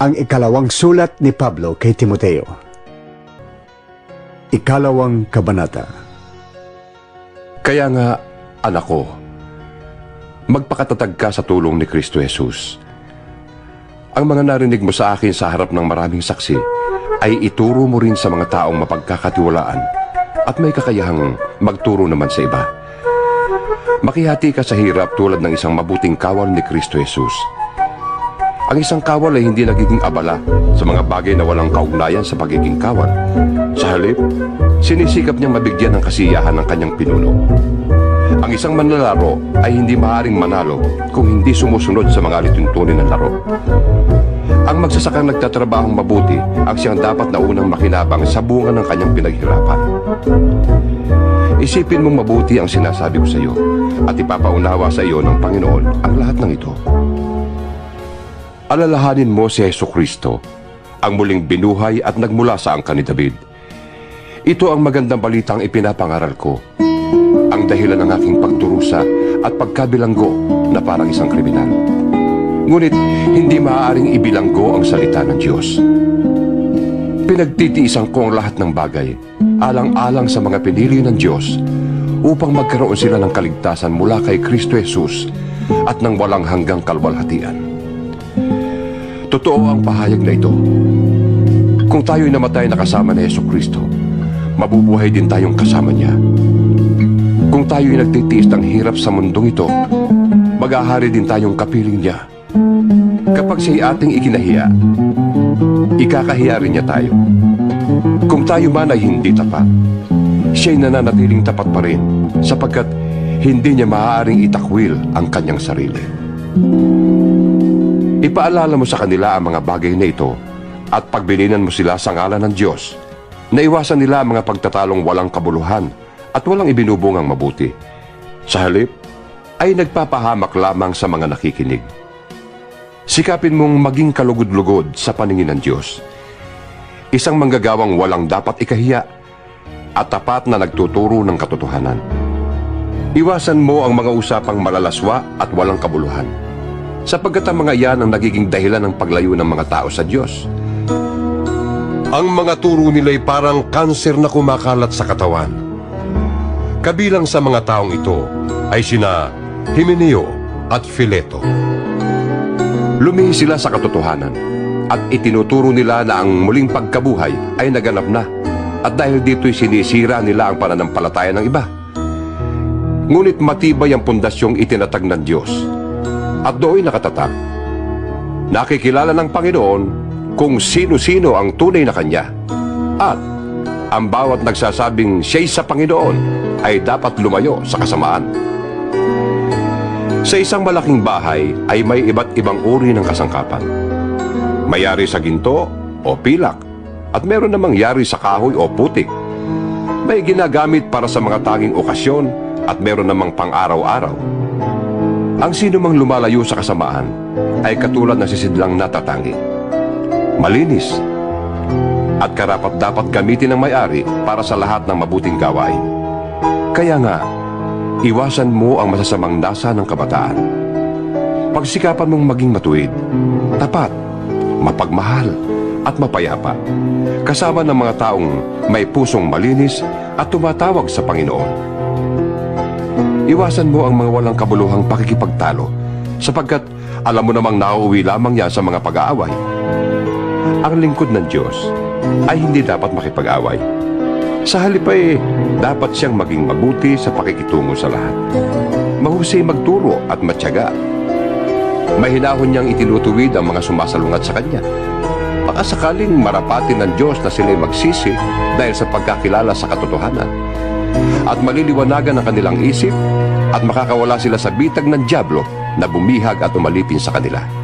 ang ikalawang sulat ni Pablo kay Timoteo. Ikalawang kabanata. Kaya nga, anak ko, magpakatatag ka sa tulong ni Kristo Jesus. Ang mga narinig mo sa akin sa harap ng maraming saksi ay ituro mo rin sa mga taong mapagkakatiwalaan at may kakayahang magturo naman sa iba. Makihati ka sa hirap tulad ng isang mabuting kawal ni Kristo Jesus. Ang isang kawal ay hindi nagiging abala sa mga bagay na walang kaugnayan sa pagiging kawal. Sa halip, sinisikap niyang mabigyan ng kasiyahan ng kanyang pinuno. Ang isang manlalaro ay hindi maaaring manalo kung hindi sumusunod sa mga lituntunin ng laro. Ang magsasakang nagtatrabahong mabuti ang siyang dapat na unang makinabang sa bunga ng kanyang pinaghirapan. Isipin mong mabuti ang sinasabi ko sa iyo at ipapaunawa sa iyo ng Panginoon ang lahat ng ito. Alalahanin mo si Yeso Kristo, ang muling binuhay at nagmula sa angka ni David. Ito ang magandang balitang ipinapangaral ko, ang dahilan ng aking pagdurusa at pagkabilanggo na parang isang kriminal. Ngunit hindi maaaring ibilanggo ang salita ng Diyos. Pinagtitiisan ko ang lahat ng bagay, alang-alang sa mga pinili ng Diyos, upang magkaroon sila ng kaligtasan mula kay Kristo Jesus at ng walang hanggang kalwalhatian. Totoo ang pahayag na ito. Kung tayo'y namatay na kasama ni Yeso Kristo, mabubuhay din tayong kasama niya. Kung tayo'y nagtitiis ng hirap sa mundong ito, mag-ahari din tayong kapiling niya. Kapag siya'y ating ikinahiya, ikakahiya rin niya tayo. Kung tayo man ay hindi tapat, siya'y nananatiling tapat pa rin sapagkat hindi niya maaaring itakwil ang kanyang sarili. Ipaalala mo sa kanila ang mga bagay na ito at pagbilinan mo sila sa ngalan ng Diyos na iwasan nila ang mga pagtatalong walang kabuluhan at walang ibinubungang mabuti. Sa halip, ay nagpapahamak lamang sa mga nakikinig. Sikapin mong maging kalugod-lugod sa paningin ng Diyos. Isang manggagawang walang dapat ikahiya at tapat na nagtuturo ng katotohanan. Iwasan mo ang mga usapang malalaswa at walang kabuluhan sapagkat ang mga iyan ang nagiging dahilan ng paglayo ng mga tao sa Diyos. Ang mga turo nila'y parang kanser na kumakalat sa katawan. Kabilang sa mga taong ito ay sina Himeneo at Fileto. Lumihi sila sa katotohanan at itinuturo nila na ang muling pagkabuhay ay naganap na at dahil dito'y sinisira nila ang pananampalataya ng iba. Ngunit matibay ang pundasyong itinatag ng Diyos at doon nakatatag. Nakikilala ng Panginoon kung sino-sino ang tunay na Kanya. At ang bawat nagsasabing siya'y sa Panginoon ay dapat lumayo sa kasamaan. Sa isang malaking bahay ay may iba't ibang uri ng kasangkapan. Mayari sa ginto o pilak at meron namang yari sa kahoy o putik. May ginagamit para sa mga tanging okasyon at meron namang pang-araw-araw. Ang sino mang lumalayo sa kasamaan ay katulad ng sisidlang natatangi. Malinis at karapat dapat gamitin ng may-ari para sa lahat ng mabuting gawain. Kaya nga, iwasan mo ang masasamang nasa ng kabataan. Pagsikapan mong maging matuwid, tapat, mapagmahal, at mapayapa, kasama ng mga taong may pusong malinis at tumatawag sa Panginoon. Iwasan mo ang mga walang kabuluhang pakikipagtalo sapagkat alam mo namang nauuwi lamang yan sa mga pag-aaway. Ang lingkod ng Diyos ay hindi dapat makipag-away. Sa halip ay dapat siyang maging mabuti sa pakikitungo sa lahat. Mahusay magturo at matyaga. Mahinahon niyang itinutuwid ang mga sumasalungat sa Kanya. Baka sakaling marapatin ng Diyos na sila'y magsisi dahil sa pagkakilala sa katotohanan at maliliwanagan ang kanilang isip at makakawala sila sa bitag ng Diablo na bumihag at umalipin sa kanila.